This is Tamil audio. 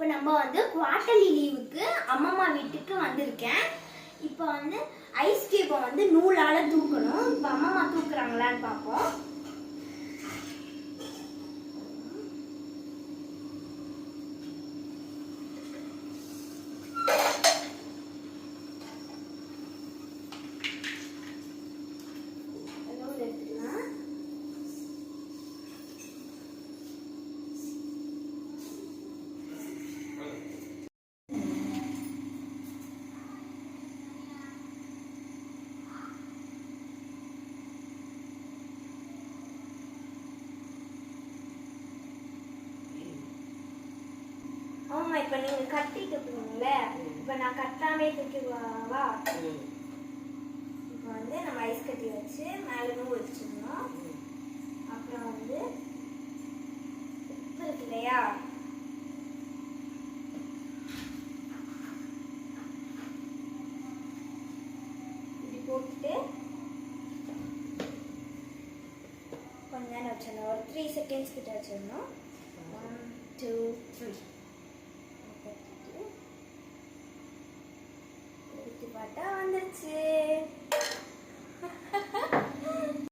இப்போ நம்ம வந்து குவார்டர்லி லீவுக்கு அம்மம்மா வீட்டுக்கு வந்திருக்கேன். இப்போ வந்து ஐஸ் கேப்பை வந்து நூலால தூக்கணும் இப்போ அம்மம்மா தூக்குறாங்களான்னு பார்ப்போம் நூல் எடுத்துக்கலாம் ஆமா இப்போ நீங்க கட்டிட்டு போனீங்களே இப்போ நான் கட்டாமே தூக்கிடுவாவா? இப்போ வந்து நம்ம ஐஸ் கட்டி வச்சு மேலே நூல் வச்சிடணும் அப்புறம் வந்து உப்பு இருக்கு இல்லையா? இப்படி போட்டுட்டு கொஞ்ச நேரம் வச்சிடணும். ஒரு த்ரீ செகண்ட்ஸ் கிட்ட வச்சிடணும். கரெக்டாக வந்துருச்சு.